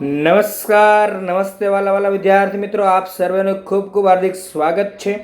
નમસ્કાર, નમસ્તે વાલા વાલા વિદ્યાર્થી મિત્રો, આપ સર્વેનું ખૂબ ખૂબ હાર્દિક સ્વાગત છે.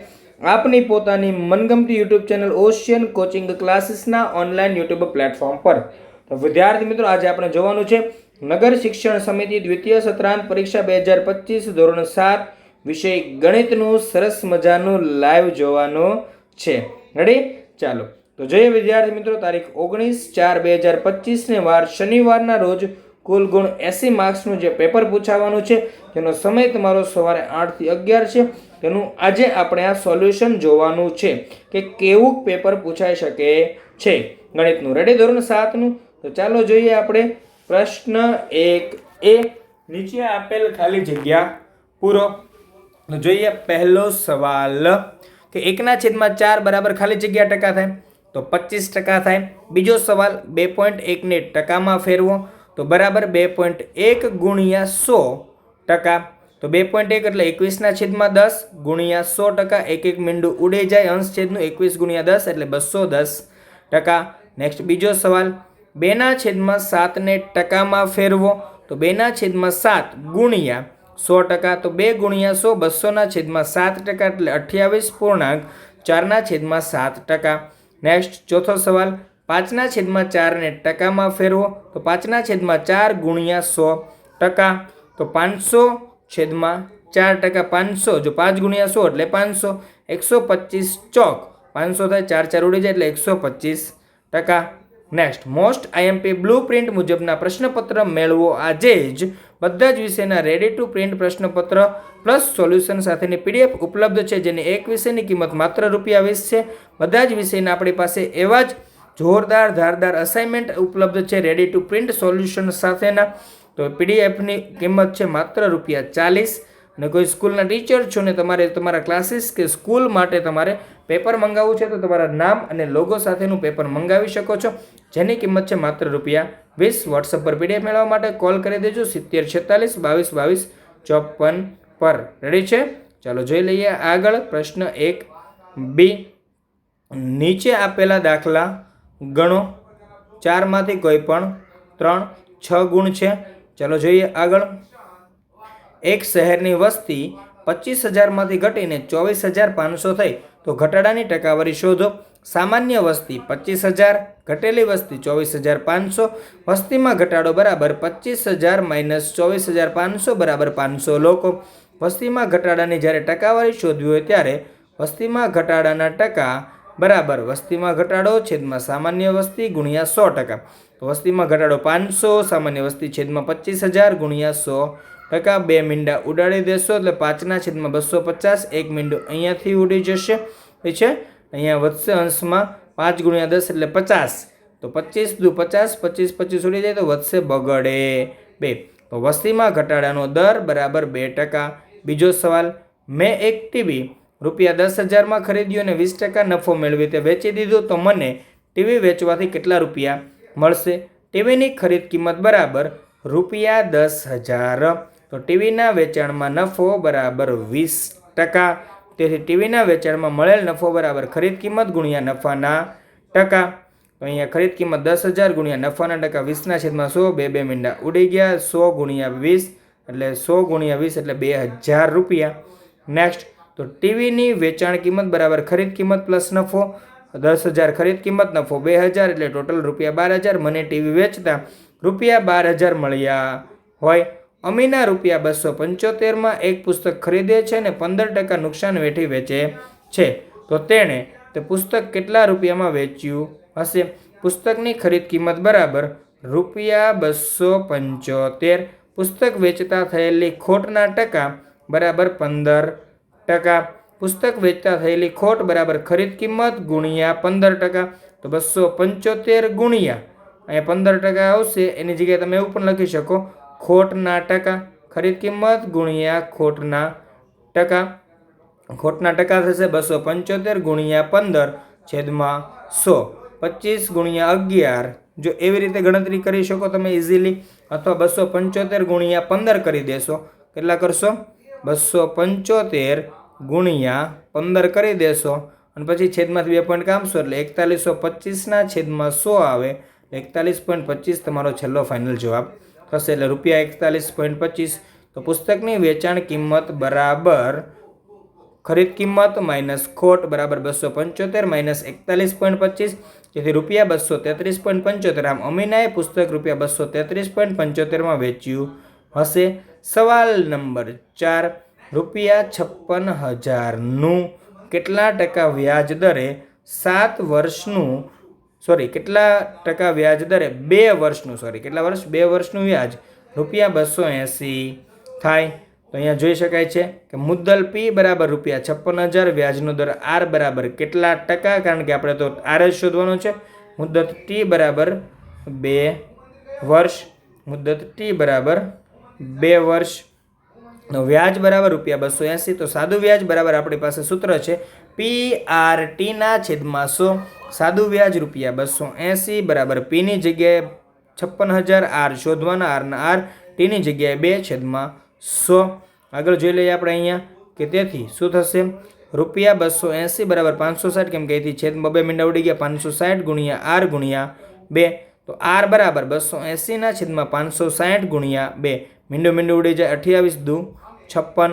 આપની પોતાની મનગમતી યુટ્યુબ ચેનલ ઓશિયન કોચિંગ ક્લાસીસના ઓનલાઈન યુટ્યુબ પ્લેટફોર્મ પર. તો વિદ્યાર્થી મિત્રો, આજે આપણે જોવાનું છે નગર શિક્ષણ સમિતિ દ્વિતીય સત્રાંત પરીક્ષા બે હજાર પચીસ ધોરણ સાત વિષય ગણિતનું સરસ મજાનું લાઈવ જોવાનું છે. રેડી ચાલો. તો જોઈએ વિદ્યાર્થી મિત્રો, તારીખ ઓગણીસ ચાર બે હજાર પચીસને વાર શનિવારના રોજ કુલ ગુણ એંસી માર્ક્સનું જે પેપર પૂછાવાનું છે તેનો સમય તમારો સવારે આઠથી અગિયાર છે, તેનું આજે આપણે આ સોલ્યુશન જોવાનું છે કે કેવું પેપર પૂછાઈ શકે છે. ગણિતનું રેડી? ધોરણ સાતનું? તો ચાલો જોઈએ આપણે. પ્રશ્ન એક એ, નીચે આપેલ ખાલી જગ્યા પૂરો. જોઈએ પહેલો સવાલ કે એકના છેદમાં ચાર બરાબર ખાલી જગ્યા ટકા થાય? તો પચીસ ટકા થાય. બીજો સવાલ બે પોઈન્ટ એકને ટકામાં ફેરવો. તો બરાબર બે પોઈન્ટ એક ગુણ્યા સો ટકા. તો બે પોઈન્ટ એક એટલે એકવીસના છેદમાં દસ ગુણ્યા સો ટકા. એક એક મીંડું ઉડે જાય, અંશ છેદનું એકવીસ ગુણ્યા દસ એટલે બસો દસ ટકા. નેક્સ્ટ બીજો સવાલ, બેના છેદમાં સાતને ટકામાં ફેરવો. તો બેના છેદમાં સાત ગુણ્યા સો ટકા. તો બે ગુણ્યા સો બસોના છેદમાં સાત ટકા એટલે અઠ્યાવીસ પૂર્ણાંક ચારના છેદમાં સાત ટકા. નેક્સ્ટ ચોથો સવાલ પાંચના છેદમાં ચારને ટકામાં ફેરવો, તો પાંચના છેદમાં ચાર ગુણ્યા સો ટકા, તો પાંચસો છેદમાં ચાર ટકા પાંચસો, જો પાંચ ગુણ્યા સો એટલે પાંચસો, એકસો પચીસ ચોક, પાંચસો થાય ચાર ચાર ઉડી જાય એટલે એકસો પચીસ ટકા. Next most IMP blueprint મુજબના પ્રશ્નપત્ર મેળવો આજે જ. બધા જ વિષયના રેડી ટુ પ્રિન્ટ પ્રશ્નપત્ર પ્લસ સોલ્યુશન સાથેની પીડીએફ ઉપલબ્ધ છે, જેની એક વિષયની કિંમત માત્ર રૂપિયા વીસ છે. બધા જ વિષયના આપણી પાસે એવા જ જોરદાર, ધારદાર અસાઇનમેન્ટ ઉપલબ્ધ છે રેડી ટુ પ્રિન્ટ સોલ્યુશન સાથેના. તો પીડીએફની કિંમત છે માત્ર રૂપિયા ચાલીસ. અને કોઈ સ્કૂલના ટીચર છો ને તમારે તમારા ક્લાસીસ કે સ્કૂલ માટે તમારે પેપર મંગાવવું છે તો તમારા નામ અને લોગો સાથેનું પેપર મંગાવી શકો છો. જેની કિંમત છે માત્ર રૂપિયા વીસ. વોટ્સઅપ પર પીડીએફ મેળવવા માટે કોલ કરી દેજો. સિત્તેર, છેતાલીસ, બાવીસ બાવીસ, ચોપન પર. રેડી છે? ચાલો જોઈ લઈએ આગળ. પ્રશ્ન એક બી. નીચે આપેલા દાખલા ગણો. ચારમાંથી કોઈ પણ ત્રણ છ ગુણ છે. ચાલો જોઈએ આગળ. એક શહેરની વસ્તી પચીસ હજારમાંથી ઘટીને ચોવીસ હજાર પાંચસો થઈ. તો ઘટાડાની ટકાવારી શોધો. સામાન્ય વસ્તી પચીસ હજાર, ઘટેલી વસ્તી ચોવીસ હજાર પાંચસો, વસ્તીમાં ઘટાડો બરાબર પચીસ હજાર માઇનસ ચોવીસ હજાર પાંચસો બરાબર પાંચસો લોકો. વસ્તીમાં ઘટાડાની જ્યારે ટકાવારી શોધવી હોય ત્યારે વસ્તીમાં ઘટાડાના ટકા બરાબર, વસ્તીમાં ઘટાડો, છેદમાં સામાન્ય વસ્તી, ગુણ્યા સો ટકા. વસ્તીમાં ઘટાડો પાંચસો, સામાન્ય વસ્તી છેદમાં પચીસ હજાર, ગુણ્યા સો ટકા. બે મીંડા ઉડાડી દેશો એટલે પાંચના છેદમાં બસો પચાસ, એક મીંડું અહીંયાથી ઉડી જશે. ઠીક છે? અહીંયા વધશે અંશમાં પાંચ ગુણ્યા દસ એટલે પચાસ. તો પચીસ દુ પચાસ, પચીસ પચીસ ઉડી જાય તો વધશે બગડે બે. તો વસ્તીમાં ઘટાડાનો દર બરાબર બે ટકા. બીજો સવાલ, મેં એક ટીવી રૂપિયા દસ હજારમાં ખરીદ્યું અને વીસ ટકા નફો મેળવી તે વેચી દીધું તો મને ટીવી વેચવાથી કેટલા રૂપિયા મળશે? ટીવીની ખરીદ કિંમત બરાબર રૂપિયા દસ હજાર. તો ટીવીના વેચાણમાં નફો બરાબર વીસ ટકા. તેથી ટીવીના વેચાણમાં મળેલ નફો બરાબર ખરીદ કિંમત ગુણ્યા નફાના ટકા. તો અહીંયા ખરીદ કિંમત દસ હજાર ગુણ્યા નફાના ટકા. વીસના છેદમાં સો, બે બે મીંડા ઉડી ગયા. સો ગુણ્યા વીસ એટલે સો ગુણ્યા વીસ એટલે બે હજાર રૂપિયા. નેક્સ્ટ તો ટીવીની વેચાણ કિંમત બરાબર ખરીદ કિંમત પ્લસ નફો, દસ હજાર ખરીદ કિંમત, નફો બે હજાર એટલે ટોટલ રૂપિયા બાર હજાર મને ટીવી વેચતા રૂપિયા બાર હજાર મળ્યા હોય. અમીના રૂપિયા બસો પંચોતેરમાં એક પુસ્તક ખરીદે છે અને પંદર ટકા નુકસાન વેઠી વેચે છે. તો તેણે તે પુસ્તક કેટલા રૂપિયામાં વેચ્યું હશે? પુસ્તકની ખરીદ કિંમત બરાબર રૂપિયા બસો પંચોતેર. પુસ્તક વેચતા થયેલી ખોટના ટકા બરાબર પંદર ટકા. પુસ્તક વેચતા થયેલી ખોટ બરાબર ખરીદ કિંમત ગુણ્યા પંદર ટકા. તો બસો પંચોતેર ગુણ્યા. અહીંયા પંદર ટકા આવશે. એની જગ્યાએ તમે એવું પણ લખી શકો. ખોટના ટકા. ખરીદ કિંમત ગુણ્યા ખોટના ટકા. ખોટના ટકા થશે બસો પંચોતેર ગુણ્યા પંદર છેદમાં સો. પચીસ ગુણ્યા અગિયાર. જો એવી રીતે ગણતરી કરી શકો તમે ઇઝીલી અથવા બસો પંચોતેર ગુણ્યા પંદર કરી દેશો. કેટલા કરશો? બસો પંચોતેર ગુણ્યા પંદર કરી દેશો. અને પછી છેદમાંથી બે પોઈન્ટ કામશો એટલે એકતાલીસો પચીસના છેદમાં સો આવે. એકતાલીસ પોઈન્ટ પચીસ તમારો છેલ્લો ફાઇનલ જવાબ થશે. એટલે રૂપિયા એકતાલીસ પોઈન્ટ પચીસ. તો પુસ્તકની વેચાણ કિંમત બરાબર ખરીદ કિંમત માઇનસ ખોટ બરાબર બસો પંચોતેર માઇનસ એકતાલીસ પોઈન્ટ પચીસ. જેથી રૂપિયા બસો તેત્રીસ પોઈન્ટ પંચોતેર. આમ અમીનાએ પુસ્તક રૂપિયા બસો તેત્રીસ પોઈન્ટ પંચોતેરમાં વેચ્યું હશે. સવાલ નંબર ચાર, રૂપિયા છપ્પન હજારનું કેટલા ટકા વ્યાજ દરે સાત વર્ષનું સોરી કેટલા ટકા વ્યાજ દરે બે વર્ષનું સોરી કેટલા વર્ષ? બે વર્ષનું વ્યાજ, રૂપિયા બસો એંસી થાય. તો અહીંયા જોઈ શકાય છે કે મુદ્દલ પી બરાબર રૂપિયા છપ્પન હજાર, વ્યાજનો દર આર બરાબર કેટલા ટકા? કારણ કે આપણે તો આર જ શોધવાનો છે. મુદ્દત ટી બરાબર બે વર્ષ, મુદ્દત ટી બરાબર બે વર્ષ. વ્યાજ બરાબર રૂપિયા બસો એંસી. તો સાદું વ્યાજ બરાબર આપણી પાસે સૂત્ર છે પી આર ટીના છેદમાં સો. સાદું વ્યાજ રૂપિયા બસો એંસી બરાબર પીની જગ્યાએ છપ્પન હજાર આર શોધવાના આરના આર ટીની જગ્યાએ બે છેદમાં સો. આગળ જોઈ લઈએ આપણે અહીંયા કે તેથી શું થશે? રૂપિયા બસો એંસી બરાબર પાંચસો સાઠ, કેમ કે અહીંથી છેદ બબે મીંડા ઉડી ગયા, પાંચસો સાઠ ગુણ્યા આર ગુણ્યા બે. તો આર બરાબર બસો એંસીના છેદમાં પાંચસો સાઠ ગુણ્યા બે. મીંડું મીંડું ઉડી જાય, અઠ્યાવીસ દુ છપ્પન,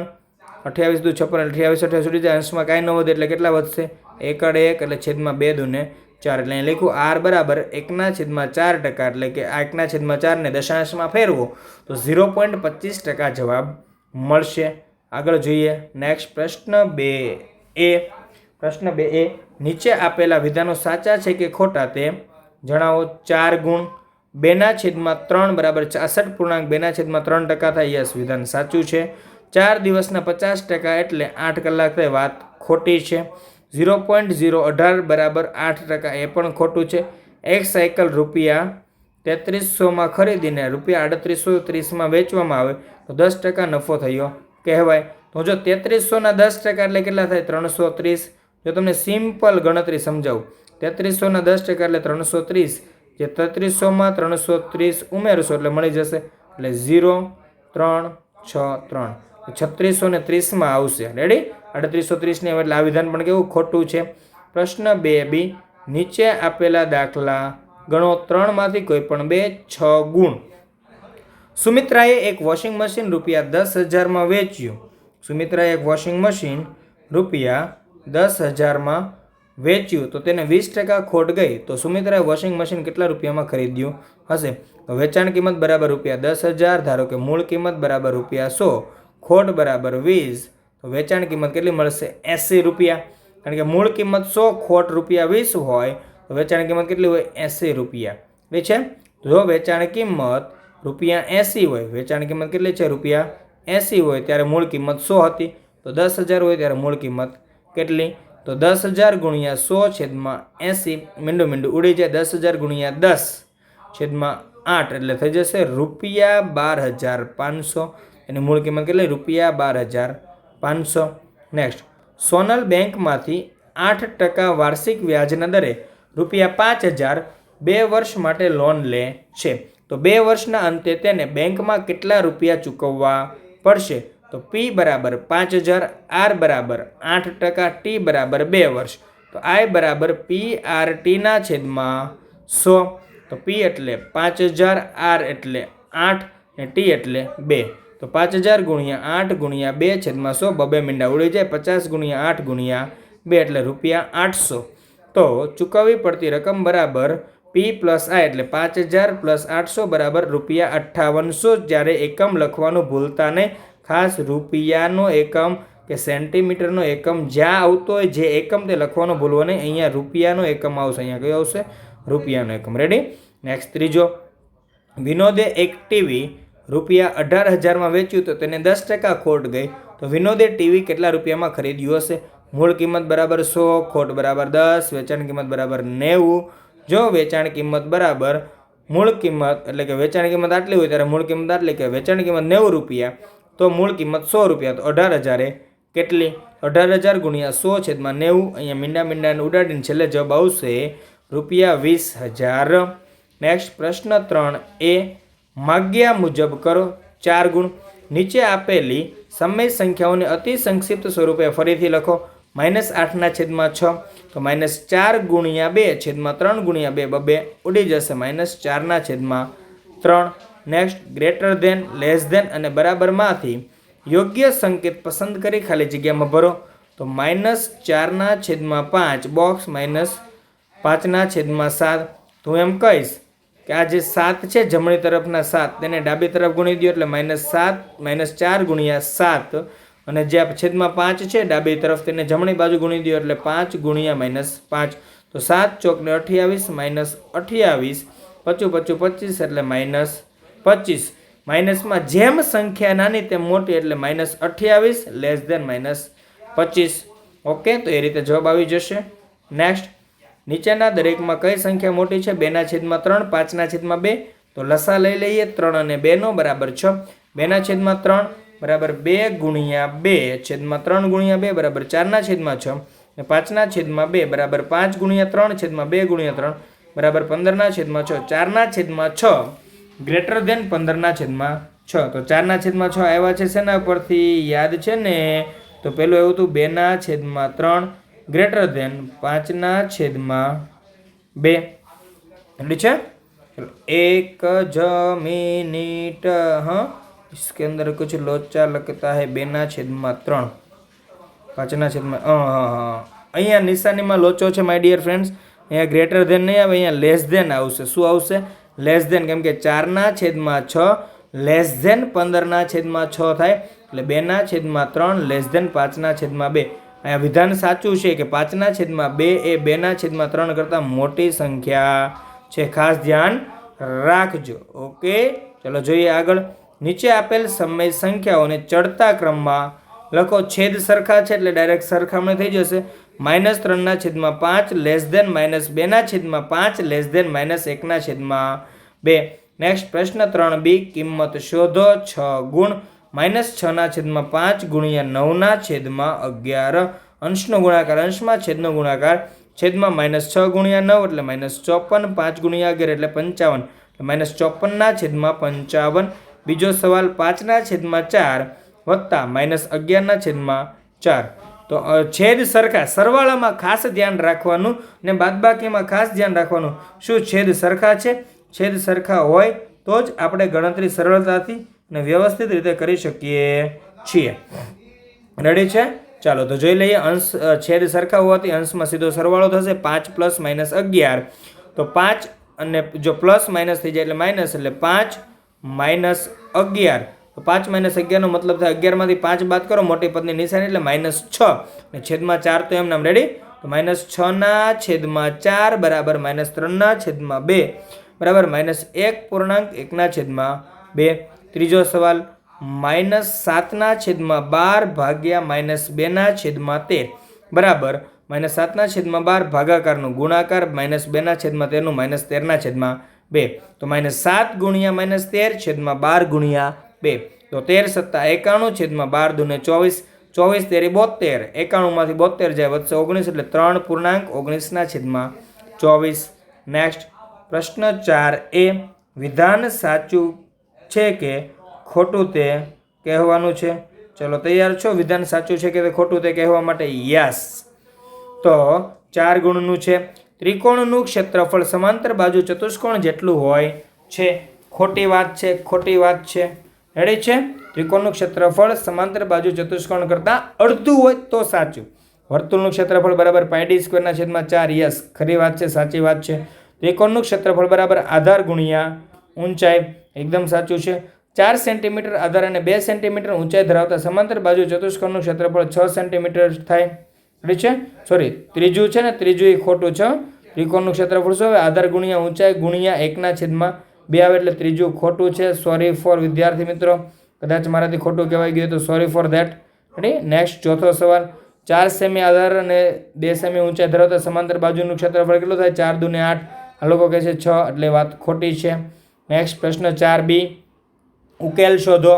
અઠ્યાવીસ દુ છપ્પન, અઠ્યાવીસ અઠ્યાવીસ ઉડી જાય, અંશમાં કાંઈ ન વધે એટલે કેટલા વધશે? એકડ એક એટલે છેદમાં બે દુને ચાર. એટલે અહીં લખ્યું આર બરાબર એકના છેદમાં ચાર ટકા, એટલે કે આ એકના છેદમાં ચારને દશાંશમાં ફેરવો, તો ઝીરો પોઈન્ટ પચીસ ટકા જવાબ મળશે. આગળ જોઈએ, નેક્સ્ટ પ્રશ્ન બે એ, પ્રશ્ન બે એ, નીચે આપેલા વિધાનો સાચા છે કે ખોટા તે જણાવો. ચાર ગુણ બેના છેદમાં ત્રણ બરાબર છાસઠ પૂર્ણાંક બેના છેદમાં ત્રણ ટકા થાય યસ. વિધાન સાચું છે. ચાર દિવસના પચાસ ટકા એટલે આઠ કલાક થાય. વાત ખોટી છે. ઝીરો પોઈન્ટ ઝીરો અઢાર બરાબર આઠ ટકા એ પણ ખોટું છે. એક સાયકલ રૂપિયા તેત્રીસોમાં ખરીદીને રૂપિયા આડત્રીસો ત્રીસમાં વેચવામાં આવે તો દસ ટકા નફો થયો કહેવાય. તો જો તેત્રીસોના દસ ટકા એટલે કેટલા થાય? ત્રણસો ત્રીસ. જો તમને સિમ્પલ ગણતરી સમજાવું. તેત્રીસોના દસ ટકા એટલે ત્રણસો ત્રીસ. જે તેત્રીસોમાં ત્રણસો ત્રીસ ઉમેરશો એટલે મળી જશે. એટલે ઝીરો, ત્રણ, છ, ત્રણ. છત્રીસો ને ત્રીસમાં આવશે. રેડી અડત્રીસો ત્રીસની એટલે આ વિધાન પણ કેવું? ખોટું છે. પ્રશ્ન બે બી. નીચે આપેલા દાખલા ગણો ત્રણમાંથી કોઈ પણ બે, છ ગુણ. સુમિત્રાએ એક વોશિંગ મશીન રૂપિયા દસ હજારમાં વેચ્યું. સુમિત્રાએ એક વોશિંગ મશીન રૂપિયા દસ હજારમાં વેચ્યું, તો તેને વીસ ટકા ખોટ ગઈ, તો સુમિત્રાએ વોશિંગ મશીન કેટલા રૂપિયામાં ખરીદ્યું? હશે. તો વેચાણ કિંમત બરાબર રૂપિયા દસ હજાર, ધારો કે મૂળ કિંમત બરાબર રૂપિયા સો, ખોટ બરાબર વીસ, તો વેચાણ કિંમત કેટલી મળશે? એંસી રૂપિયા. કારણ કે મૂળ કિંમત સો, ખોટ રૂપિયા વીસ હોય, તો વેચાણ કિંમત કેટલી હોય? એંસી રૂપિયા. એ છે? જો વેચાણ કિંમત રૂપિયા એંસી હોય, વેચાણ કિંમત કેટલી છે? રૂપિયા એંસી હોય, ત્યારે મૂળ કિંમત સો હતી. તો દસ હજાર હોય, ત્યારે મૂળ કિંમત કેટલી? તો દસ હજાર ગુણ્યા સો છેદમાં એંસી, મીંડું મીંડું ઉડી જાય. દસ હજાર ગુણ્યા દસ છેદમાં આઠ એટલે થઈ જશે રૂપિયા બાર હજાર પાંચસો. એની મૂળ કિંમત કેટલી? રૂપિયા બાર હજાર પાંચસો. નેક્સ્ટ સોનલ બેંકમાંથી આઠ ટકા વાર્ષિક વ્યાજના દરે રૂપિયા પાંચ હજાર બે વર્ષ માટે લોન લે છે. તો બે વર્ષના અંતે તેને બેંકમાં કેટલા રૂપિયા ચૂકવવા પડશે? તો પી બરાબર પાંચ હજાર આર બરાબર આઠ ટકા ટી બરાબર બે વર્ષ. તો આઈ બરાબર પી આર ટીના છેદમાં સો. તો પી એટલે પાંચ હજાર આર એટલે આઠ ને ટી એટલે બે. તો પાંચ હજાર ગુણ્યા આઠ ગુણ્યા બે છેદમાં સો, બબે મીંડા ઉડી જાય પચાસ ગુણ્યા આઠ ગુણ્યા બે એટલે રૂપિયા આઠસો. તો ચૂકવવી પડતી રકમ બરાબર પી પ્લસ આ એટલે પાંચ હજાર પ્લસ આઠસો બરાબર રૂપિયા અઠ્ઠાવનસો જ્યારે એકમ લખવાનું ભૂલતા નહીં ખાસ રૂપિયાનો એકમ કે સેન્ટીમીટરનો એકમ જ્યાં આવતો હોય જે એકમ તે લખવાનો ભૂલવો નહીં. અહીંયા રૂપિયાનો એકમ આવશે. અહીંયા કયો આવશે? રૂપિયાનો એકમ. રેડી નેક્સ્ટ ત્રીજો. વિનોદે એક ટીવી રૂપિયા અઢાર હજારમાં વેચ્યું તો તેને દસ ટકા ખોટ ગઈ. તો વિનોદે ટીવી કેટલા રૂપિયામાં ખરીદ્યું હશે? મૂળ કિંમત બરાબર સો, ખોટ બરાબર દસ, વેચાણ કિંમત બરાબર નેવું. જો વેચાણ કિંમત બરાબર મૂળ કિંમત એટલે કે વેચાણ કિંમત આટલી હોય ત્યારે મૂળ કિંમત આટલી કે વેચાણ કિંમત નેવું રૂપિયા. તો મૂળ કિંમત સો રૂપિયા. તો અઢાર હજારે કેટલી? અઢાર હજાર ગુણ્યા સો છેદમાં નેવું. અહીંયા મીંડા મીંડાને ઉડાડીને છેલ્લે જવાબ આવશે રૂપિયા વીસ હજાર. નેક્સ્ટ પ્રશ્ન ત્રણ એ, માગ્યા મુજબ કરો ચાર ગુણ. નીચે આપેલી સમય સંખ્યાઓને અતિ સંક્ષિપ્ત સ્વરૂપે ફરીથી લખો. માઇનસ આઠના છેદમાં છ. તો માઇનસ ચાર ગુણ્યા બે છેદમાં ત્રણ ગુણ્યા બે, બબે ઉડી જશે માઇનસ ચારના છેદમાં ત્રણ. Next, greater than, less than અને બરાબરમાંથી યોગ્ય સંકેત પસંદ કરી ખાલી જગ્યામાં ભરો. તો માઇનસ ચારના છેદમાં પાંચ, બોક્સ માઇનસ પાંચના છેદમાં સાત. તો હું એમ કહીશ કે આ જે સાત છે, જમણી તરફના સાત, તેને ડાબી તરફ ગુણી દો એટલે માઇનસ સાત, માઇનસ ચાર ગુણ્યા સાત. અને જે છેદમાં પાંચ છે, ડાબી તરફ તેને જમણી બાજુ ગુણી દો એટલે પાંચ ગુણ્યા માઇનસ પાંચ. તો સાત ચોકને અઠ્યાવીસ, માઇનસ અઠ્યાવીસ, પચું પચું પચીસ એટલે માઇનસ પચીસ. માઇનસમાં જેમ સંખ્યા નાની તેમ મોટી, એટલે માઇનસ અઠ્યાવીસ લેસ દેન માઇનસ પચીસ. ઓકે તો એ રીતે જવાબ આવી જશે. નેક્સ્ટ નીચેના દરેકમાં કઈ સંખ્યા મોટી છે? બેના છેદમાં ત્રણ, પાંચના છેદમાં બે. તો લસા લઈ લઈએ, ત્રણ અને બેનો બરાબર છ. બેના છેદમાં ત્રણ, બરાબર બે ગુણ્યા બે. છેદમાં ત્રણ ગુણ્યા બે, બરાબર ચારના છેદમાં છ. અને પાંચના છેદમાં બે, બરાબર પાંચ ગુણ્યા ત્રણ, છેદમાં બે ગુણ્યા ત્રણ, બરાબર પંદરના છેદમાં છ, ચારના છેદમાં છ. ગ્રેટર ધેન પંદરના છેદમાં છ તો ચારના છેદમાં છ આવ્યા છે શેના પરથી યાદ છે ને તો પેલું એવું હતું બેના છેદમાં ત્રણ ગ્રેટર ધેન પાંચના છેદમાં બે એટલી છે ચલો એક જ મિનિટ हाँ इसके अंदर कुछ लोचा लगता है બેના છેદમાં ત્રણ પાંચના છેદમાં હા હા હા અહીંયા નિશાનીમાં લોચો છે માય ડિયર ફ્રેન્ડ્સ અહીંયા ગ્રેટર ધેન નહીં આવે અહીંયા લેસ ધેન આવશે શું આવશે લેસ ધેન કેમ કે ચારના છેદમાં છ, લેસ ધેન પંદરના છેદમાં છ થાય, એટલે બેના છેદમાં ત્રણ, લેસ ધેન પાંચના છેદમાં બે. અહીંયા વિધાન સાચું છે કે પાંચના છેદમાં બે એ બેના છેદમાં ત્રણ કરતાં મોટી સંખ્યા છે. ખાસ ધ્યાન રાખજો. ઓકે? ચલો જોઈએ આગળ. નીચે આપેલ સમય સંખ્યાઓને ચડતા ક્રમમાં લખો. છેદ સરખા છે એટલે ડાયરેક્ટ સરખામણી થઈ જશે. માઇનસ ત્રણના છેદમાં પાંચ, લેસ દેન માઇનસ બેના છેદમાં પાંચ, લેસ દેન માઇનસ એકના છેદમાં બે. નેક્સ્ટ પ્રશ્ન ત્રણ બી, કિંમત શોધો છ ગુણ. માઇનસ છના છેદમાં પાંચ ગુણ્યા નવના છેદમાં અગિયાર. અંશનો ગુણાકાર, અંશમાં છેદનો ગુણાકાર. છેદમાં માઇનસ છ ગુણ્યા નવ એટલે માઇનસ ચોપન, પાંચ ગુણ્યા અગિયાર એટલે પંચાવન. માઇનસ ચોપનના છેદમાં પંચાવન. બીજો સવાલ પાંચના છેદમાં ચાર વત્તા માઇનસ અગિયારના છેદમાં ચાર. તો છેદ સરખા. સરવાળામાં ખાસ ધ્યાન રાખવાનું ને બાદબાકીમાં ખાસ ધ્યાન રાખવાનું. શું છેદ સરખા છે? છેદ સરખા હોય તો જ આપણે ગણતરી સરળતાથી અને વ્યવસ્થિત રીતે કરી શકીએ છીએ. રેડી છે? ચાલો, તો જોઈ લઈએ અંશ છેદ સરખા હોવાથી અંશમાં સીધો સરવાળો થશે. પાંચ પ્લસ માઇનસ અગિયાર. તો પાંચ અને જો પ્લસ માઇનસ થઈ જાય એટલે માઇનસ, એટલે પાંચ માઇનસ અગિયાર. પાંચ માઇનસ અગિયારનો મતલબ થાય અગિયારમાંથી પાંચ બાદ કરો, મોટી પદની નિશાની એટલે માઇનસ છ. અને છેદમાં ચાર તો એમ નામ રેડી તો માઇનસ છના છેદમાં ચાર બરાબર માઇનસ ત્રણના છેદમાં બે. બરાબર, માઇનસ એક પૂર્ણાંક એકના છેદમાં બે. ત્રીજો સવાલ, માઇનસ સાતના છેદમાં બાર ભાગ્યા માઇનસ બેના છેદમાં તેર. બરાબર, માઇનસ સાતના છેદમાં બાર ભાગાકારનું ગુણાકાર, માઇનસ બેના છેદમાં તેરનું માઇનસ તેરના છેદમાં બે. તો માઇનસ સાત ગુણ્યા માઇનસ તેર છેદમાં બાર ગુણ્યા બે. તો તેર સત્તા એકાણું છેદમાં બાર દુને ચોવીસ. ચોવીસ તેરી બોતેર એકાણુંમાંથી બોતેર જાય વધશે ઓગણીસ એટલે ત્રણ પૂર્ણાંક ઓગણીસના છેદમાં ચોવીસ. નેક્સ્ટ પ્રશ્ન ચાર એ વિધાન સાચું છે કે ખોટું તે કહેવાનું છે? ચલો, તૈયાર છો? વિધાન સાચું છે કે તે ખોટું તે કહેવા માટે? યસ તો ચાર ગુણનું છે. ત્રિકોણનું ક્ષેત્રફળ સમાંતર બાજુ ચતુષ્કોણ જેટલું હોય છે. ખોટી વાત છે, ખોટી વાત છે. રેડી છે? ત્રિકોણનું ક્ષેત્રફળ સમાંતર બાજુ ચતુષ્કોણ કરતાં અડધું હોય તો સાચું. વર્તુળનું ક્ષેત્રફળ બરાબર પાયડી સ્ક્વેરના છેદમાં ચાર યસ. ખરી વાત છે? સાચી વાત છે. ત્રિકોણનું ક્ષેત્રફળ બરાબર આધાર ગુણ્યા ઊંચાઈ. એકદમ સાચું છે. ચાર સેન્ટીમીટર આધાર અને બે સેન્ટીમીટર ઊંચાઈ ધરાવતા સમાંતર બાજુ ચતુષ્કોણનું ક્ષેત્રફળ છ સેન્ટીમીટર થાય. રેડી છે? સોરી ત્રીજું છે ને ત્રીજું એ ખોટું છે. ત્રિકોણનું ક્ષેત્રફળ શું આવે? આધાર ગુણ્યા ઊંચાઈ ગુણ્યા એકના છેદમાં બે આવે એટલે ત્રીજું ખોટું છે. સોરી ફોર વિદ્યાર્થી મિત્રો. કદાચ મારાથી ખોટું કહેવાય ગયું તો sorry for that ready next ચોથો સવાલ. ચાર સેમી આધાર અને બે સેમી ઊંચાઈ ધરાવતા સમાંતર બાજુનું ક્ષેત્રફળ કેટલું થાય? ચાર દુને આઠ. આ લોકો કહે છે છ, એટલે વાત ખોટી છે. નેક્સ્ટ પ્રશ્ન ચાર બી. ઉકેલ શોધો.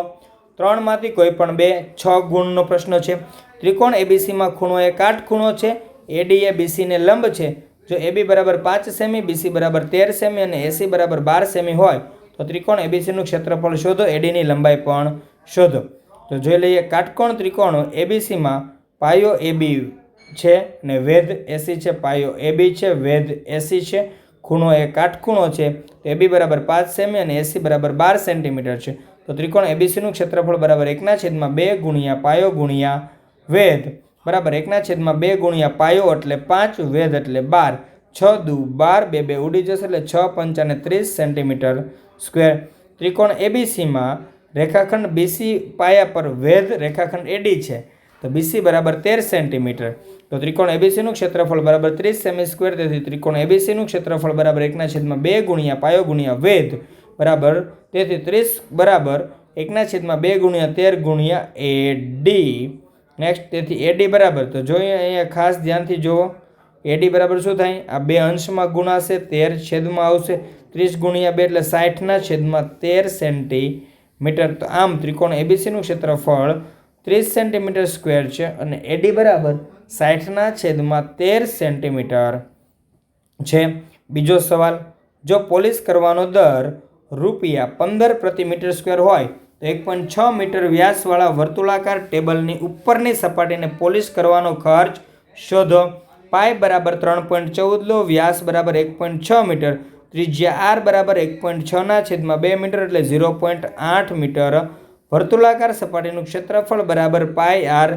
ત્રણમાંથી કોઈ પણ બે, છ ગુણનો પ્રશ્ન છે. ત્રિકોણ એબીસીમાં ખૂણો એ કાટખૂણો છે. એડી એ બીસીને લંબ છે. જો એબી બરાબર પાંચ સેમી બીસી બરાબર તેર સેમી અને એસી બરાબર બાર સેમી હોય, તો ત્રિકોણ એબીસીનું ક્ષેત્રફળ શોધો એડીની લંબાઈ પણ શોધો. તો જોઈ લઈએ, કાટકોણ ત્રિકોણ એબીસીમાં પાયો એબી છે અને વેધ એસી છે. પાયો એબી છે, વેધ એસી છે. ખૂણો એ કાટખૂણો છે. તો એબી બરાબર પાંચ સેમી અને એસી બરાબર બાર સેન્ટીમીટર છે. તો ત્રિકોણ એબીસીનું ક્ષેત્રફળ બરાબર એકના છેદમાં બે ગુણ્યા પાયો ગુણ્યા વેધ. બરાબર, એકના છેદમાં બે ગુણ્યા પાયો એટલે પાંચ, વેધ એટલે બાર. છ દુ બાર, બે બે ઉડી જશે એટલે છ પંચાને ત્રીસ સેન્ટીમીટર સ્ક્વેર. ત્રિકોણ એબીસીમાં રેખાખંડ બીસી પાયા પર વેધ, રેખાખંડ એડી છે. તો બીસી બરાબર તેર સેન્ટીમીટર. તો ત્રિકોણ એબીસીનું ક્ષેત્રફળ બરાબર ત્રીસ સેમી સ્ક્વેર તેથી ત્રિકોણ એબીસીનું ક્ષેત્રફળ બરાબર એકના છેદમાં બે ગુણ્યા પાયો ગુણ્યા વેધ બરાબર તેથી ત્રીસ બરાબર એકના છેદમાં બે ગુણ્યા તેર ગુણ્યા એડી નેક્સ્ટ તેથી એડી બરાબર. તો જોઈએ અહીંયા ખાસ ધ્યાનથી જુઓ. એડી બરાબર શું થાય? આ બે અંશમાં ગુણાશે, તેર છેદમાં આવશે. ત્રીસ ગુણ્યા બે એટલે સાઠના છેદમાં તેર સેન્ટીમીટર. તો આમ ત્રિકોણ એબીસીનું ક્ષેત્રફળ ત્રીસ સેન્ટીમીટર સ્ક્વેર છે અને એડી બરાબર સાઠના છેદમાં તેર સેન્ટીમીટર છે. બીજો સવાલ, જો પોલીસ કરવાનો દર રૂપિયા પંદર પ્રતિ મીટર સ્ક્વેર હોય એક પોઈન્ટ છ મીટર વ્યાસવાળા વર્તુળાકાર ટેબલની ઉપરની સપાટીને પોલિશ કરવાનો ખર્ચ શોધો. પાય બરાબર ત્રણ પોઈન્ટ ચૌદ લો, વ્યાસ બરાબર એક પોઈન્ટ છ મીટર. ત્રિજ્યા આર બરાબર એક પોઈન્ટ છના છેદમાં બે મીટર એટલે ઝીરો પોઈન્ટ આઠ મીટર. વર્તુળાકાર સપાટીનું ક્ષેત્રફળ બરાબર પાય આર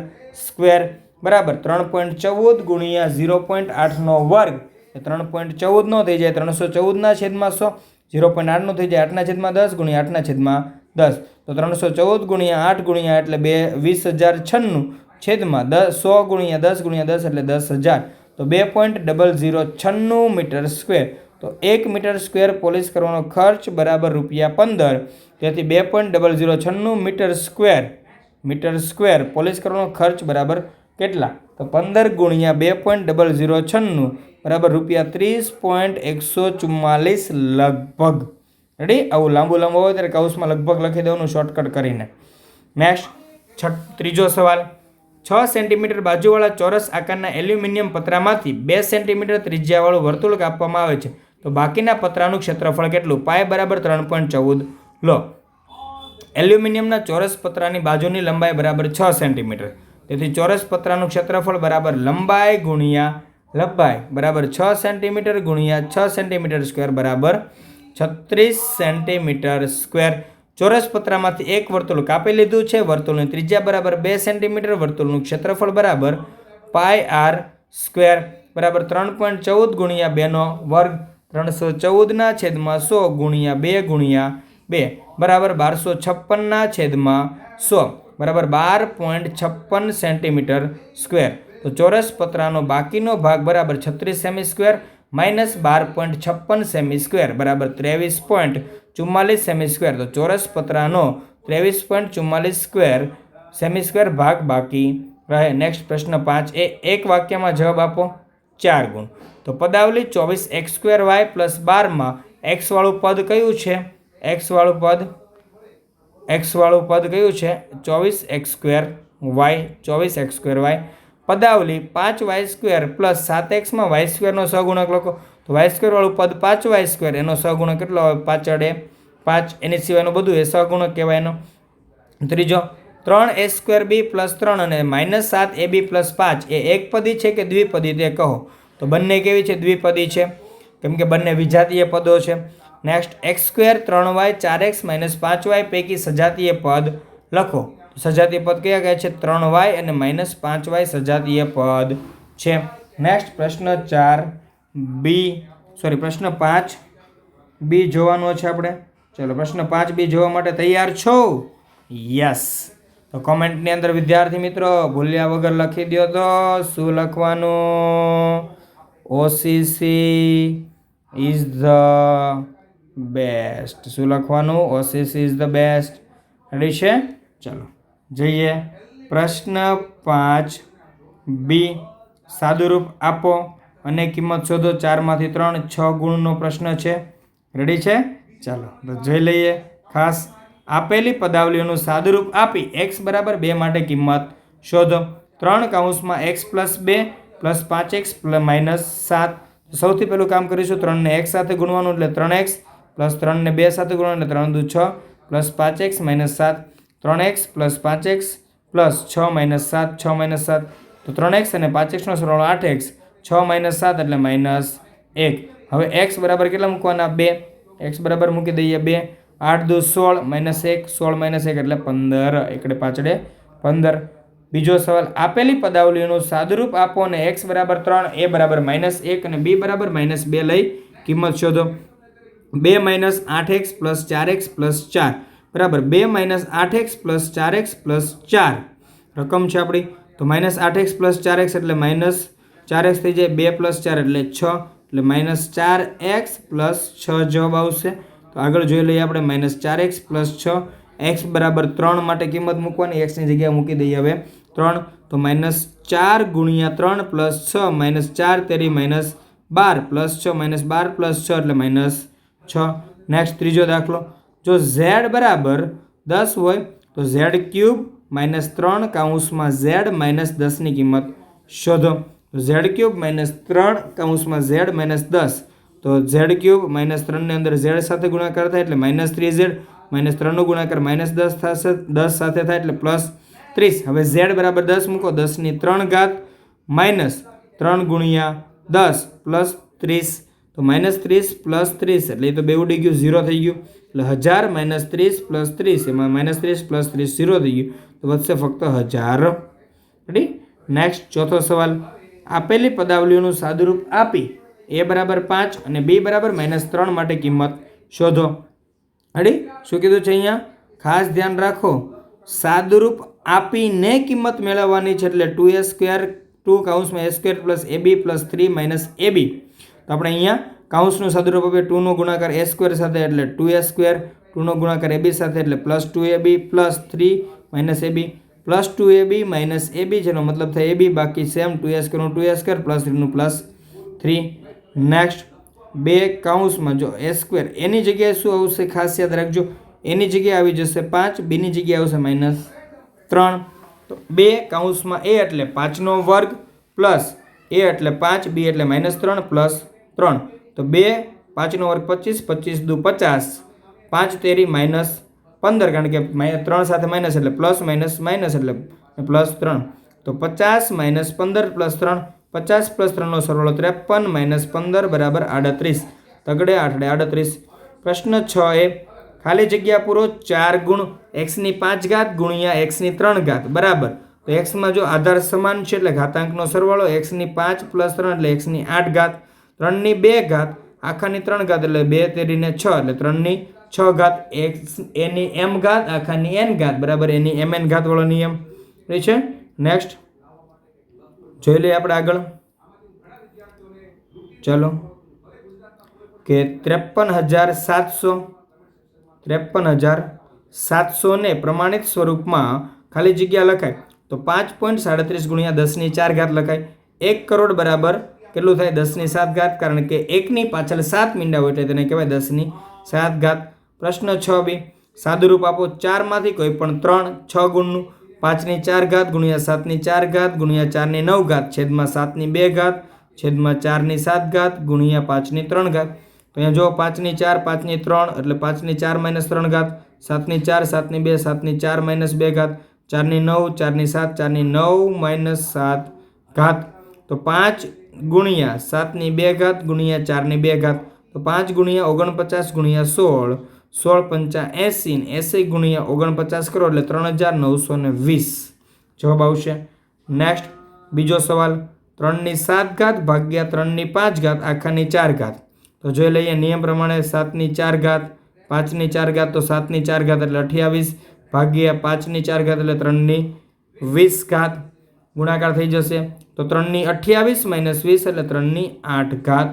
સ્ક્વેર બરાબર ત્રણ પોઈન્ટ ચૌદ ગુણ્યા ઝીરો પોઈન્ટ આઠનો વર્ગ. ત્રણ પોઈન્ટ ચૌદનો થઈ જાય ત્રણસો ચૌદના છેદમાં સો. ઝીરો પોઈન્ટ આઠનો થઈ જાય આઠના છેદમાં દસ ગુણ્યા આઠના છેદમાં દસ. તો ત્રણસો ચૌદ ગુણ્યા આઠ ગુણ્યા એટલે બે, વીસ હજાર છન્નું. છેદમાં દસ સો ગુણ્યા દસ ગુણ્યા દસ એટલે દસ હજાર. તો બે પોઈન્ટ ડબલ ઝીરો છન્નું મીટર સ્ક્વેર. તો એક મીટર સ્ક્વેર પોલિશ કરવાનો ખર્ચ બરાબર રૂપિયા પંદર. તેથી બે પોઈન્ટ ડબલ ઝીરો છન્નું metre square. Metre square polish કરવાનો ખર્ચ બરાબર કેટલા? તો પંદર ગુણ્યા બે પોઈન્ટ ડબલ ઝીરો છન્નું. બરાબર રૂપિયા ત્રીસ પોઈન્ટ એકસો ચુમ્માલીસ લગભગ. રેડી આવું લાંબુ લાંબુ હોય ત્યારે કૌંસમાં લગભગ લખી દેવાનું શોર્ટકટ કરીને. નેક્સ્ટ છઠ, ત્રીજો સવાલ. છ સેન્ટીમીટર બાજુવાળા ચોરસ આકારના એલ્યુમિનિયમ પતરામાંથી બે સેન્ટીમીટર ત્રિજ્યાવાળું વર્તુળ કાપવામાં આવે છે. તો બાકીના પતરાનું ક્ષેત્રફળ કેટલું? પાય બરાબર ત્રણ પોઈન્ટ ચૌદ. લો. એલ્યુમિનિયમના ચોરસ પતરાની બાજુની લંબાઈ બરાબર છ સેન્ટીમીટર. તેથી ચોરસ પતરાનું ક્ષેત્રફળ બરાબર લંબાઈ ગુણ્યા લંબાઈ બરાબર છ સેન્ટીમીટર ગુણ્યા છ સેન્ટીમીટર સ્ક્વેર બરાબર છત્રીસ સેન્ટીમીટર સ્ક્વેર. ચોરસ પતરામાંથી એક વર્તુળ કાપી લીધું છે. વર્તુળની ત્રિજ્યા બરાબર બે સેન્ટીમીટર, વર્તુળનું ક્ષેત્રફળ બરાબર પાય આર સ્ક્વેર. બરાબર ત્રણ પોઈન્ટ ચૌદ ગુણ્યા બેનો વર્ગ. ત્રણસો ચૌદના છેદમાં સો ગુણ્યા બે ગુણ્યા બે. બરાબર બારસો છપ્પનના છેદમાં સો. બરાબર બાર પોઈન્ટ છપ્પન સેન્ટીમીટર સ્ક્વેર. તો ચોરસ પતરાનો બાકીનો ભાગ બરાબર છત્રીસ સેમી સ્ક્વેર. માઇનસ બાર પોઈન્ટ છપ્પન સેમી સ્ક્વેર બરાબર ત્રેવીસ પોઈન્ટ ચુમ્માલીસ સેમી સ્ક્વેર તો ચોરસ પતરાનો ત્રેવીસ પોઈન્ટ ચુમ્માલીસ સ્ક્વેર સેમી સ્ક્વેર ભાગ બાકી રહે. નેક્સ્ટ પ્રશ્ન પાંચ. એ એક વાક્યમાં જવાબ આપો. ચાર ગુણ. તો પદાવલી ચોવીસ એક્સ સ્ક્વેર વાય પ્લસ બારમાં એક્સવાળું પદ કયું છે? એક્સવાળું પદ એક્સવાળું પદ કયું છે? ચોવીસ એક્સ સ્ક્વેર વાય, ચોવીસ એક્સ સ્ક્વેર વાય. પદાવલી પાંચ વાય સ્ક્વેર પ્લસ સાત એક્સમાં વાય સ્ક્વેરનો સહગુણક લખો. તો વાય સ્ક્વેરવાળું પદ પાંચ વાય સ્ક્વેર, એનો સહગુણક કેટલો આવે? પાછળ એ પાંચ. એની સિવાયનું બધું એ સહગુણક કહેવાય એનો. ત્રીજો, ત્રણ એ સ્ક્વેર બી પ્લસ ત્રણ અને માઇનસ સાત એ બી પ્લસ પાંચ. એ એક પદી છે કે દ્વિપદી તે કહો? તો બંને કેવી છે? દ્વિપદી છે. કેમ કે બંને વિજાતીય પદો છે. નેક્સ્ટ, એક્સ સ્ક્વેર ત્રણ વાય ચાર એક્સ માઇનસ પાંચ વાય પૈકી સજાતીય પદ લખો. સજાતીય પદ કયા કયા છે? ત્રણ વાય અને માઇનસ પાંચ વાય સજાતીય પદ છે. નેક્સ્ટ પ્રશ્ન ચાર બી સોરી પ્રશ્ન પાંચ બી જોવાનો છે આપણે. ચલો, પ્રશ્ન પાંચ બી જોવા માટે તૈયાર છો? યસ તો કોમેન્ટની અંદર વિદ્યાર્થી મિત્રો, ભૂલ્યા વગર લખી દો તો શું લખવાનું? ઓસીસી ઇઝ ધ બેસ્ટ શું લખવાનું? OCC is the best ready છે? ચલો. જઈએ. પ્રશ્ન પાંચ બી. સાદુરૂપ આપો અને કિંમત શોધો. ચારમાંથી ત્રણ, છ ગુણનો પ્રશ્ન છે. રેડી છે? ચાલો, તો જોઈ લઈએ. ખાસ આપેલી પદાવલીઓનું સાદુરૂપ આપી એક્સ બરાબર બે માટે કિંમત શોધો. ત્રણ કાઉન્સમાં એક્સ પ્લસ બે, પ્લસ પાંચ એક્સ માઇનસ સાત. સૌથી પહેલું કામ કરીશું, ત્રણને એક સાથે ગુણવાનું એટલે ત્રણ એક્સ, પ્લસ ત્રણને બે સાથે ગુણવાનું એટલે ત્રણ દુ છ, પ્લસ પાંચ એક્સ, માઇનસ સાત. ત્રણ એક્સ પ્લસ પાંચ એક્સ પ્લસ છ માઇનસ સાત, છ માઇનસ સાત. તો ત્રણ એક્સ અને પાંચ એક્સનો સરવાળો આઠ એક્સ, છ માઇનસ સાત એટલે માઇનસ એક. હવે એક્સ બરાબર કેટલા મૂકવાના? બે. એક્સ બરાબર મૂકી દઈએ બે. આઠ દો સોળ, માઇનસ એક, સોળ માઇનસ એક એટલે પંદર. એકડે પાછળે પંદર. બીજો સવાલ, આપેલી પદાવલીઓનું સાદુરૂપ આપો અને એક્સ બરાબર ત્રણ, એ બરાબર માઇનસ એક અને બી બરાબર માઇનસ બે લઈ કિંમત શોધો. બે માઇનસ આઠ એક્સ પ્લસ ચાર એક્સ પ્લસ ચાર. બરાબર બે માઇનસ આઠ એક્સ પ્લસ ચાર એક્સ પ્લસ ચાર. રકમ છે આપણી? તો માઇનસ આઠ એક્સ પ્લસ ચાર એક્સ એટલે માઇનસ ચાર એક્સ થઈ જાય બે પ્લસ ચાર એટલે છ. એટલે માઇનસ ચાર એક્સ પ્લસ છ જવાબ આવશે. તો આગળ જોઈ લઈએ આપણે માઇનસ ચાર એક્સ પ્લસ છ. એક્સ બરાબર ત્રણ માટે કિંમત મૂકવાની. એક્સની જગ્યાએ મૂકી દઈએ હવે ત્રણ. તો માઇનસ ચાર ગુણ્યા ત્રણ પ્લસ છ. માઇનસ ચાર તેરી માઇનસ બાર. પ્લસ છ માઇનસ બાર પ્લસ છ એટલે માઇનસ છ. નેક્સ્ટ ત્રીજો દાખલો. જો ઝેડ બરાબર દસ હોય, તો ઝેડ ક્યુબ માઇનસ ત્રણ કાઉન્સમાં ઝેડ માઇનસ દસની કિંમત શોધો. ઝેડ ક્યુબ માઇનસ ત્રણ કાઉન્સમાં ઝેડ માઇનસ દસ. તો ઝેડ ક્યુબ માઇનસ ત્રણની અંદર ઝેડ સાથે ગુણાકાર થાય એટલે માઇનસ થ્રી ઝેડ માઇનસ ત્રણનો ગુણાકાર માઇનસ દસ થશે, દસ સાથે થાય એટલે પ્લસ ત્રીસ. હવે ઝેડ બરાબર દસ મૂકો, દસની ત્રણ ઘાત માઇનસ ત્રણ ગુણ્યા દસ પ્લસ ત્રીસ. તો માઇનસ ત્રીસ પ્લસ ત્રીસ, એટલે એ તો બે ઉડી ગયું ઝીરો થઈ ગયું. એટલે હજાર માઇનસ ત્રીસ પ્લસ ત્રીસ, એમાં માઇનસ ત્રીસ પ્લસ ત્રીસ ઝીરો થઈ ગયું. તો વધશે ફક્ત હજાર. રેડી નેક્સ્ટ ચોથો સવાલ. આપેલી પદાવલીઓનું સાદુરૂપ આપી એ બરાબર પાંચ અને બી બરાબર માઇનસ ત્રણ માટે કિંમત શોધો. રેડી શું કીધું છે અહીંયા? ખાસ ધ્યાન રાખો. સાદુરૂપ આપીને કિંમત મેળવવાની છે એટલે two A square two કાઉન્સમાં a square plus a b plus three minus a b તો આપણે અહીંયા કાઉન્સનું સદરૂપ આપીએ ટુનો ગુણાકાર એ સ્ક્વેર સાથે એટલે ટુ એ સ્ક્વેર, ટુનો ગુણાકાર એ બી સાથે એટલે plus two a b, plus three minus a b, plus two a b minus a b, જેનો મતલબ થાય એ બી, બાકી સેમ ટુ એ સ્ક્વેરનું ટુ એ સ્ક્વેર, પ્લસ થ્રીનું પ્લસ થ્રી. નેક્સ્ટ બે કાઉન્સમાં જો એ સ્ક્વેર, એની જગ્યાએ શું આવશે ખાસ યાદ રાખજો, એની જગ્યાએ આવી જશે પાંચ, બીની જગ્યાએ આવશે માઇનસ ત્રણ. તો બે કાઉન્સમાં એ એટલે પાંચનો વર્ગ, પ્લસ એ એટલે પાંચ, બી એટલે માઇનસ ત્રણ, પ્લસ ત્રણ. તો બે પાંચનો વર્ગ પચીસ પચીસ દુ પચાસ. પાંચ તેરી માઇનસ પંદર, કારણ કે ત્રણ સાથે માઇનસ એટલે પ્લસ, માઇનસ માઇનસ એટલે પ્લસ ત્રણ. તો પચાસ માઇનસ પંદર પ્લસ ત્રણ, પચાસ પ્લસ ત્રણનો સરવાળો ત્રેપન માઇનસ પંદર બરાબર આડત્રીસ. તગડે આઠડે આડત્રીસ. પ્રશ્ન છ એ, ખાલી જગ્યા પૂરો ચાર ગુણ એક્સની પાંચ ઘાત ગુણ્યા એક્સની ત્રણ ઘાત. બરાબર. તો એક્સમાં જો આધાર સમાન છે એટલે ઘાતાંકનો સરવાળો એક્સની પાંચ પ્લસ ત્રણ એટલે એક્સની આઠ ઘાત. ત્રણની બે ઘાત, આખાની ત્રણ ઘાત એટલે બે તેરીને છ, એટલે ત્રણની છ ઘાત એક્સ એની એમ ઘાત, આખાની એન ઘાત, બરાબર? એની એમ એન ઘાત વાળો નિયમ. એ છે? નેક્સ્ટ જોઈ લઈએ આપણે આગળ. ચાલો. કે ત્રેપન હજાર સાતસો, ત્રેપન હજાર સાતસોને પ્રમાણિત સ્વરૂપમાં ખાલી જગ્યા લખાય. તો પાંચ પોઈન્ટ સાડત્રીસ ગુણ્યા દસની ચાર ઘાત લખાય. એક કરોડ બરાબર કેટલું થાય? દસની સાત ઘાત, કારણ કે એકની પાછળ સાત મીંડા હોય એટલે તેને કહેવાય દસની સાત ઘાત. પ્રશ્ન છ બી. સાદુરૂપ આપો ચારમાંથી કોઈ પણ ત્રણ, છ ગુણનું. પાંચની ચાર ઘાત ગુણ્યા સાતની ચાર ઘાત ગુણ્યા ચારની નવ ઘાત. છેદમાં સાતની બે ઘાત. છેદમાં ચારની સાત ઘાત ગુણ્યા પાંચની ત્રણ ઘાત. તો અહીંયા જો પાંચની ચાર, પાંચની ત્રણ, એટલે પાંચની ચાર માઇનસ ત્રણ ઘાત. સાતની ચાર, સાતની બે, સાતની ચાર માઇનસ બે ઘાત. ચારની નવ, ચારની સાત, ચારની નવ માઇનસ સાત ઘાત. તો પાંચ ગુણ્યા સાતની બે ઘાત ગુણ્યા ચારની બે ઘાત. તો પાંચ ગુણ્યા ઓગણપચાસ ગુણ્યા સોળ. સોળ પંચા એંસી એંસી ગુણ્યા ઓગણપચાસ કરો એટલે ત્રણ હજાર નવસો ને વીસ. જવાબ આવશે. નેક્સ્ટ બીજો સવાલ. ત્રણની સાત ઘાત ભાગ્યા ત્રણની પાંચ ઘાત, આખાની ચાર ઘાત. તો જોઈ લઈએ, નિયમ પ્રમાણે સાતની ચાર ઘાત, પાંચની ચાર ઘાત, તો સાતની ચાર ઘાત એટલે અઠ્યાવીસ. ભાગ્યા પાંચની ચાર ઘાત એટલે ત્રણની વીસ ઘાત. ગુણાકાર થઈ જશે. તો ત્રણની અઠ્યાવીસ માઇનસ વીસ એટલે ત્રણની આઠ ઘાત.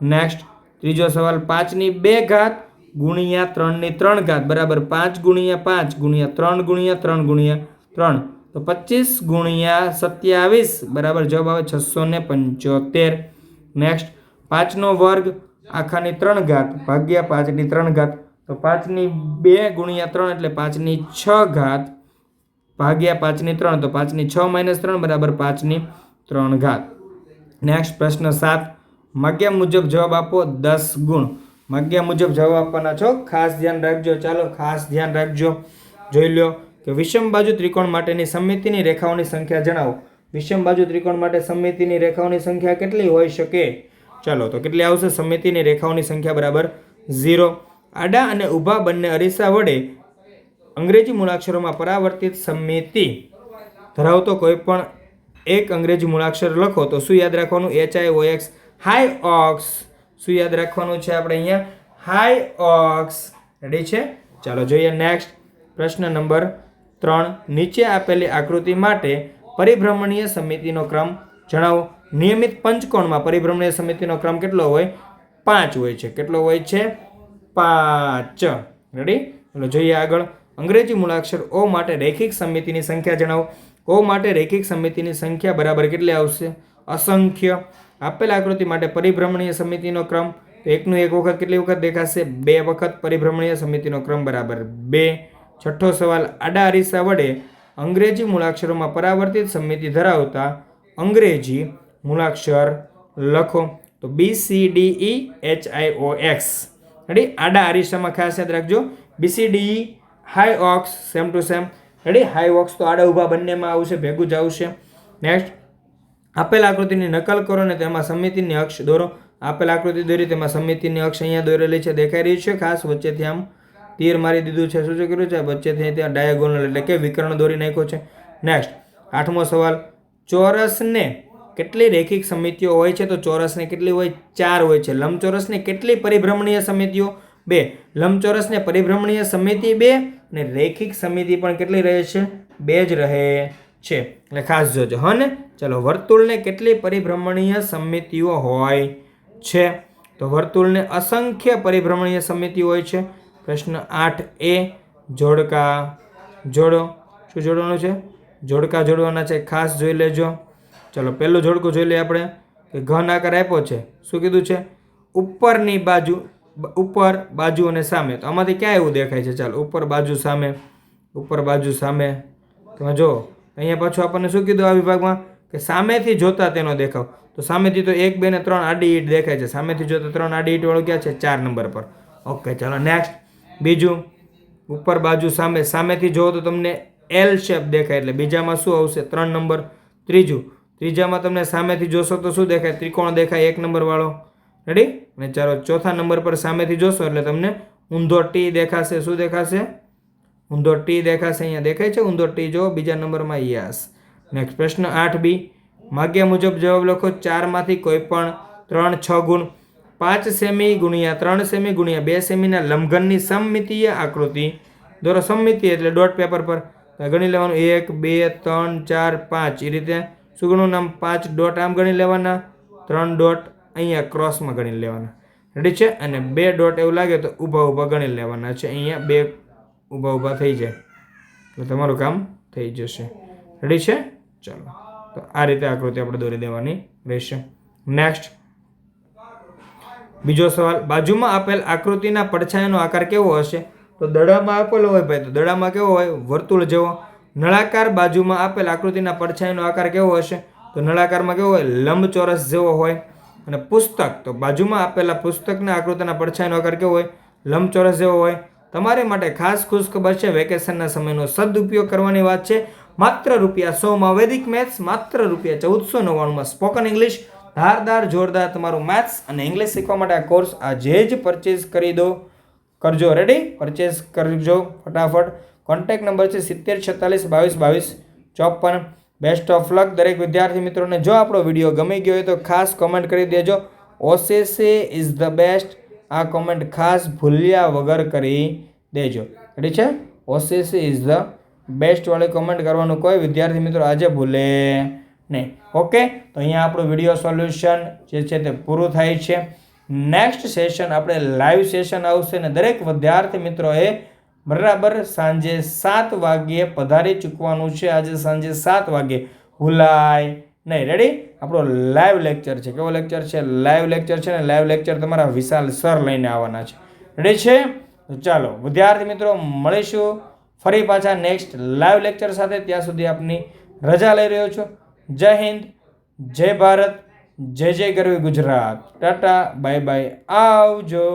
નેક્સ્ટ ત્રીજો સવાલ, પાંચની બે ઘાત ગુણ્યા ત્રણની ત્રણ ઘાત. બરાબર પાંચ ગુણ્યા પાંચ ગુણ્યા ત્રણ ગુણ્યા ત્રણ ગુણ્યા ત્રણ. તો પચીસ ગુણ્યા સત્યાવીસ, બરાબર જવાબ આવે છસો ને પંચોતેર. નેક્સ્ટ પાંચનો વર્ગ આખાની ત્રણ ઘાત ભાગ્યા પાંચની ત્રણ ઘાત. તો પાંચની બે ગુણ્યા ત્રણ એટલે પાંચની છ ઘાત. ભાગ્યા પાંચની ત્રણ, તો પાંચની છ માઇનસ ત્રણ બરાબર પાંચની ત્રણ ઘાત. નેક્સ્ટ પ્રશ્ન સાત. માગ્યા મુજબ જવાબ આપો દસ ગુણ. માગ્યા મુજબ જવાબ આપવાના છો. ખાસ ધ્યાન રાખજો. ચાલો, ખાસ ધ્યાન રાખજો. જોઈ લો કે વિષમ બાજુ ત્રિકોણ માટેની સમિતિની રેખાઓની સંખ્યા જણાવો. વિષમ બાજુ ત્રિકોણ માટે સમિતિની રેખાઓની સંખ્યા કેટલી હોઈ શકે? ચાલો, તો કેટલી આવશે? સમિતિની રેખાઓની સંખ્યા બરાબર ઝીરો. આડા અને ઊભા બંને અરીસા વડે અંગ્રેજી મૂળાક્ષરોમાં પરાવર્તિત સમિતિ ધરાવતો કોઈ પણ એક અંગ્રેજી મૂળાક્ષર લખો, તો શું યાદ રાખવાનું? H I O X hi ox શું યાદ રાખવાનું છે આપણે અહીંયા? હાઈ ઓક્સ રેડી છે? ચાલો જોઈએ નેક્સ્ટ પ્રશ્ન નંબર ત્રણ. નીચે આપેલી આકૃતિ માટે પરિભ્રમણીય સમિતિનો ક્રમ જણાવો. નિયમિત પંચકોણમાં પરિભ્રમણીય સમિતિનો ક્રમ કેટલો હોય? પાંચ હોય છે. કેટલો હોય છે? પાંચ. રેડી ચાલો જોઈએ આગળ. અંગ્રેજી મૂળાક્ષર ઓ માટે રૈખિક સમિતિની સંખ્યા જણાવો. ઓ માટે રૈખિક સમિતિની સંખ્યા બરાબર કેટલી આવશે? અસંખ્ય. આપેલ આકૃતિ માટે પરિભ્રમણીય સમિતિનો ક્રમ. એકનું એક વખત કેટલી વખત દેખાશે? બે વખત પરિભ્રમણીય સમિતિનો ક્રમ બરાબર બે. છઠ્ઠો સવાલ, આડા અરીસા વડે અંગ્રેજી મૂળાક્ષરોમાં પરાવર્તિત સમિતિ ધરાવતા અંગ્રેજી મૂળાક્ષર લખો. તો B C D E H I O X ready આડા અરીસામાં ખાસ યાદ રાખજો. B C D hi ox same to same ready hi ox તો આડા ઊભા બંનેમાં આવશે, ભેગું જ આવશે. નેક્સ્ટ આપેલ આકૃતિની નકલ કરો ને તેમાં સમિતિની અક્ષ દોરો. આપેલ આકૃતિ દોરી, તેમાં સમિતિની અક્ષ અહીંયા દોરેલી છે, દેખાઈ રહી છે ખાસ. વચ્ચેથી આમ તીર મારી દીધું છે. શું કર્યું છે? વચ્ચેથી ત્યાં ડાયાગોનલ એટલે કે વિકર્ણ દોરી નાખ્યો છે. નેક્સ્ટ આઠમો સવાલ. ચોરસને કેટલી રેખિક સમિતિઓ હોય છે? તો ચોરસને કેટલી હોય? ચાર હોય છે. લંબચોરસને કેટલી પરિભ્રમણીય સમિતિઓ? બે. લંબચોરસને પરિભ્રમણીય સમિતિ બે અને રેખિક સમિતિ પણ કેટલી રહે છે? બે જ રહે છે. એટલે ખાસ જોજો હને ને? ચલો, વર્તુળને કેટલી પરિભ્રમણીય સમિતિઓ હોય છે? તો વર્તુળને અસંખ્ય પરિભ્રમણીય સમિતિ હોય છે. પ્રશ્ન આઠ એ, જોડકા જોડો. શું જોડવાનું છે? જોડકા જોડવાના છે. ખાસ જોઈ લેજો. ચલો, પહેલું જોડકું જોઈ લઈએ આપણે. કે ઘન આકાર આપ્યો છે. શું કીધું છે? ઉપરની બાજુ ઉપર, બાજુ અને સામે. તો આમાંથી ક્યાં એવું દેખાય છે? ચાલો, ઉપર, બાજુ, સામે. ઉપર, બાજુ, સામે. તમે જો અહીંયા પાછું આપણને શું કીધું આ વિભાગમાં? કે સામેથી જોતા તેનો દેખાવ. તો સામેથી તો એક, બે ને ત્રણ આડી ઈટ દેખાય છે. સામેથી જોતા ત્રણ આડી ઈટવાળું ક્યાં છે? ચાર નંબર પર. ઓકે ચાલો નેક્સ્ટ બીજું. ઉપર, બાજુ, સામે. સામેથી જોવો તો તમને એલ શેપ દેખાય. એટલે બીજામાં શું આવશે? ત્રણ નંબર. ત્રીજું. ત્રીજામાં તમને સામેથી જોશો તો શું દેખાય? ત્રિકોણ દેખાય, એક નંબર વાળો. રેડી અને ચાલો ચોથા નંબર પર સામેથી જોશો એટલે તમને ઊંધો ટી દેખાશે. શું દેખાશે? ઊંધો ટી દેખાશે. અહીંયા દેખાય છે ઊંધો ટી જો બીજા નંબરમાં યસ. નેક્સ્ટ પ્રશ્ન આઠ બી માગ્યા મુજબ જવાબ લખો ચારમાંથી કોઈ પણ ત્રણ, છ ગુણ. પાંચ સેમી ગુણ્યા ત્રણ સેમી ગુણ્યા બે સેમીના લંબઘનની સમમિતીય આકૃતિ. દોરો સમમિતિ એટલે ડોટ પેપર પર. ગણી લેવાનું. એક, બે, ત્રણ, ચાર, પાંચ. એ રીતે શું નામ? પાંચ ડોટ આમ ગણી લેવાના. ત્રણ ડોટ અહીંયા ક્રોસમાં ગણી લેવાના. રેડી છે? અને બે ડોટ એવું લાગે તો ઊભા ઊભા ગણી લેવાના છે. અહીંયા બે ઊભા ઊભા થઈ જાય. તો તમારું કામ થઈ જશે. રેડી છે? ચાલો. તો આ રીતે આકૃતિ આપણે દોરી દેવાની રહેશે. નેક્સ્ટ બીજો સવાલ. બાજુમાં આપેલ આકૃતિના પડછાયાનો આકાર કેવો હશે? તો દડામાં આપેલો હોય ભાઈ, તો દડામાં કેવો હોય? વર્તુળ જેવો. નળાકાર બાજુમાં આપેલ આકૃતિના પડછાયાનો આકાર કેવો હશે? તો નળાકારમાં કેવો હોય? લંબચોરસ જેવો હોય. અને પુસ્તક, તો બાજુમાં આપેલા પુસ્તકના આકૃતિના પડછાયાનો આકાર કેવો હોય? લંબચોરસ જેવો હોય. તમારે માટે ખાસ ખુશખબર છે, વેકેશનના સમયનો સદુપયોગ કરવાની વાત છે. માત્ર રૂપિયા સોમાં વૈદિક મેથ્સ, માત્ર રૂપિયા ચૌદસો નવ્વાણુંમાં સ્પોકન ઇંગ્લિશ. ધારદાર, જોરદાર તમારું મેથ્સ અને ઇંગ્લિશ શીખવા માટે આ કોર્સ આજે જ પરચેઝ કરી દો. કરજો. રેડી પરચેઝ કરજો ફટાફટ. કોન્ટેક્ટ નંબર છે સિત્તેર છેતાલીસ બાવીસ બાવીસ ચોપન. બેસ્ટ ઓફ લક દરેક વિદ્યાર્થી મિત્રોને. જો આપણો વીડિયો ગમી ગયો હોય તો ખાસ કોમેન્ટ કરી દેજો. ઓસેસે ઇઝ ધ બેસ્ટ આ કોમેન્ટ ખાસ ભૂલ્યા વગર કરી દેજો. રેડી છે? ઓસેસે ઇઝ ધ બેસ્ટવાળી કોમેન્ટ કરવાનું કોઈ વિદ્યાર્થી મિત્રો આજે ભૂલે નહીં. ઓકે તો અહીંયા આપણું વીડિયો સોલ્યુશન જે છે તે પૂરું થાય છે. નેક્સ્ટ સેશન આપણે લાઈવ સેશન આવશે ને દરેક વિદ્યાર્થી મિત્રોએ બરાબર સાંજે સાત વાગ્યે પધારી ચૂકવાનું છે. આજે સાંજે સાત વાગ્યે. ભૂલાય નહીં રેડી આપણો લાઈવ લેક્ચર છે. કેવો લેક્ચર છે? લાઈવ લેક્ચર છે ને લાઈવ લેક્ચર તમારા વિશાલ સર લઈને આવવાના છે. રેડી છે? ચાલો, વિદ્યાર્થી મિત્રો, મળીશું ફરી પાછા નેક્સ્ટ લાઈવ લેક્ચર સાથે. ત્યાં સુધી આપની રજા લઈ રહ્યો છું. જય હિન્દ, જય ભારત, જય જય ગરવી ગુજરાત. Tata, bye bye. આવજો.